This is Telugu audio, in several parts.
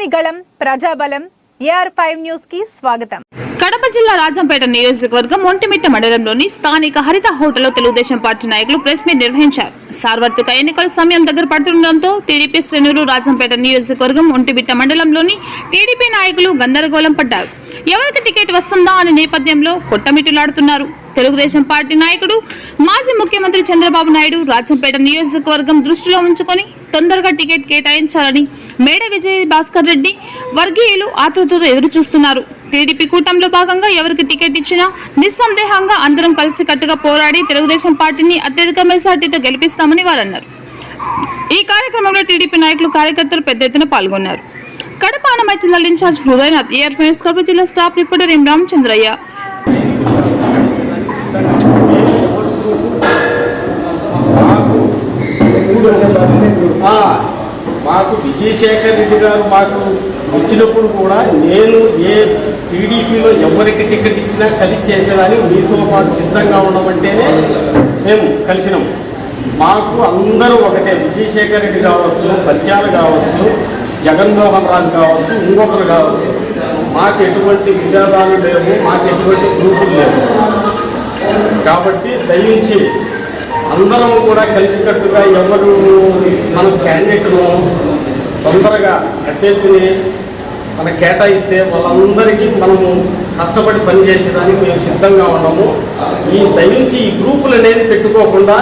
ప్రజలని ప్రజాబలం ఏఆర్ ఫైవ్ న్యూస్కి స్వాగతం. కడప జిల్లా రాజంపేట నియోజకవర్గం ఒంటిమిట్ట మండలంలోని స్థానిక హరిత హోటల్లో తెలుగుదేశం పార్టీ నాయకులు ప్రెస్ మీట్ నిర్వహించారు. సార్వత్రిక ఎన్నికల సమయం దగ్గర పడుతుండటంతో టీడీపీ శ్రేణులు రాజంపేట నియోజకవర్గం ఒంటిమిట్ట మండలంలోని టీడీపీ నాయకులు గందరగోళం పడ్డారు. ఎవరికి టికెట్ వస్తుందా అనే నేపథ్యంలో కొట్టమిట్టులాడుతున్నారు తెలుగుదేశం పార్టీ నాయకుడు మాజీ ముఖ్యమంత్రి చంద్రబాబు నాయుడు రాజంపేట నియోజకవర్గం దృష్టిలో ఉంచుకొని తొందరగా టికెట్ కేటాయించాలని మేడ విజయ్ భాస్కర్ రెడ్డి వర్గీయులు ఆతృతతో ఎదురు చూస్తున్నారు టీడీపీ కూటమిలో భాగంగా ఎవరికి టికెట్ ఇచ్చినా నిస్సందేహంగా అందరం కలిసి కట్టుగా పోరాడి తెలుగుదేశం పార్టీని అత్యధిక మెజార్టీతో గెలిపిస్తామని వారు అన్నారు ఈ కార్యక్రమంలో టీడీపీ నాయకులు కార్యకర్తలు పెద్ద ఎత్తున పాల్గొన్నారు. కడప అనమై జిల్లా ఇన్ఛార్జ్ హృదయనాథ్. ఏఆర్ ఫైన్స్ జిల్లా స్టాఫ్ రిపోర్టర్ ఎం రామచంద్రయ్య. మాకు విజయశేఖర్ రెడ్డి గారు మాకు వచ్చినప్పుడు కూడా నేను ఏ టీడీపీలో ఎవరికి టికెట్ ఇచ్చినా కలిసి చేసేదాన్ని. మీతో పాటు సిద్ధంగా ఉండమంటేనే మేము కలిసినాము మాకు అందరూ ఒకటే. విజయశేఖర్ రెడ్డి కావచ్చు పద్యాలు కావచ్చు జగన్మోహన్ రాజు కావచ్చు ఇంకొకరు కావచ్చు. మాకు ఎటువంటి వివాదాలు లేవు మాకు ఎటువంటి గ్రూపులు లేవు. కాబట్టి దయించి అందరం కూడా కలిసికట్టుగా ఎవరు మన క్యాండిడేట్ను తొందరగా అభ్యర్థిని మన కేటాయిస్తే వాళ్ళందరికీ మనము కష్టపడి పనిచేసేదానికి మేము సిద్ధంగా ఉన్నాము. ఈ దయించి ఈ గ్రూపులు అనేది పెట్టుకోకుండా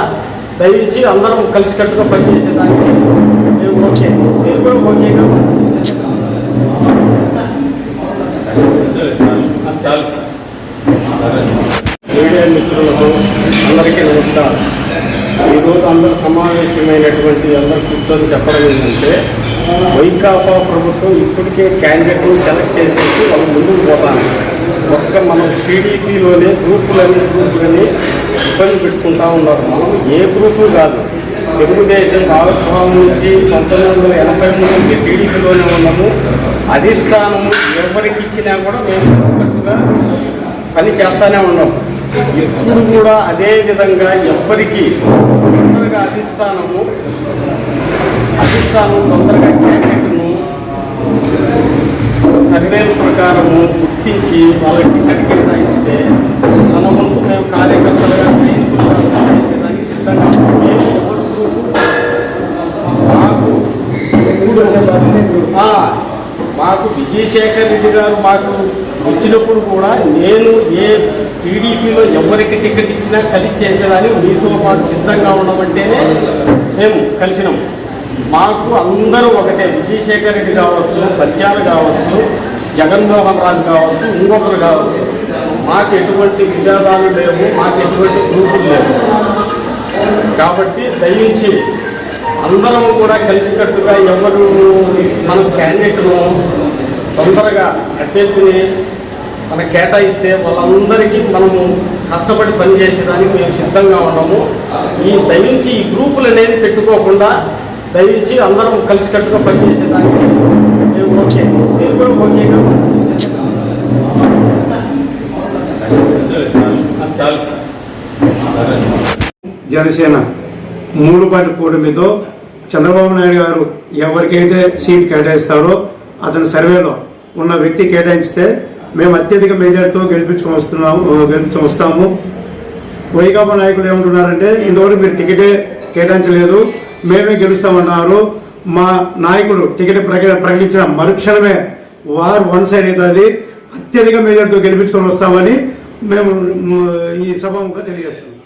దయించి అందరం కలిసికట్టుగా పనిచేసేదానికి మేము ఓకే. మీరు కూడా ఓకేగా మీడియా మిత్రులకు అందరికీ నమస్కారం. రోజు అందరు సమావేశమైనటువంటి అందరు కూర్చొని చెప్పడం ఏంటంటే వైకాపా ప్రభుత్వం ఇప్పటికే క్యాండిడేట్ను సెలెక్ట్ చేసేసి వాళ్ళు ముందుకు పోతాను ఒక్క మనం టీడీపీలోనే గ్రూపులని గ్రూపులని ఇబ్బంది పెట్టుకుంటా ఉన్నారు. మనం ఏ గ్రూపు కాదు. తెలుగుదేశం ఆవిర్భావం నుంచి పంతొమ్మిది వందల ఎనభై మూడు నుంచి టీడీపీలోనే ఉన్నాము. అధిష్టానము ఎవరికి ఇచ్చినా కూడా మేము కలిసికట్టుగా పని చేస్తానే ఉన్నాము. ఇప్పుడు కూడా అదే విధంగా ఎవ్వరికి తొందరగా అధిష్టానము అధిష్టానం తొందరగా క్యాండిడేట్ను సర్వేల ప్రకారము గుర్తించి వాళ్ళకి టికెట్ కేటాయిస్తే మన వంతు మేము కార్యకర్తలుగా సైనికులుగా పనిచేసేదానికి సిద్ధంగా మాకు మాకు విజయశేఖర్ రెడ్డి గారు మాకు వచ్చినప్పుడు కూడా నేను ఏ టీడీపీలో ఎవరికి టికెట్ ఇచ్చినా కలిసి చేసేదాన్ని మీతో పాటు సిద్ధంగా ఉండమంటేనే మేము కలిసినాం. మాకు అందరూ ఒకటే విజయశేఖర్ రెడ్డి కావచ్చు పద్యాలు కావచ్చు జగన్మోహన్ రాజు కావచ్చు ఇంకొకరు కావచ్చు. మాకు ఎటువంటి వివాదాలు లేవు మాకు ఎటువంటి గ్రూపులు లేవు. కాబట్టి దయించి అందరం కూడా కలిసికట్టుగా ఎవరు మన క్యాండిడేట్ను తొందరగా అభ్యర్థిని మనకు కేటాయిస్తే వాళ్ళందరికీ మనము కష్టపడి పనిచేసేదానికి మేము సిద్ధంగా ఉన్నాము. ఈ దయించి ఈ గ్రూపులు అనేది పెట్టుకోకుండా దయించి అందరం కలిసికట్టుగా పనిచేసేదానికి మేము ఓకే. మీరు కూడా ఓకే జనసేన మూడు పార్టీ కూటమితో చంద్రబాబు నాయుడు గారు ఎవరికైతే సీట్ కేటాయిస్తారో అతని సర్వేలో ఉన్న వ్యక్తి కేటాయిస్తే మేము అత్యధిక మెజార్టీతో గెలిపించుకొని వస్తున్నాము గెలిపించుకొని వస్తాము. వైకాపా నాయకులు ఏమంటున్నారంటే ఇంతవరకు మీరు టికెటే కేటాయించలేదు మేమే గెలుస్తామన్నారు. మా నాయకుడు టికెట్ ప్రక- ప్రకటించిన మరుక్షణమే వారు వన్ సైడ్ అవుతుంది. అత్యధిక మెజార్టీతో గెలిపించుకొని వస్తామని మేము ఈ సభముగా తెలియజేస్తున్నాం.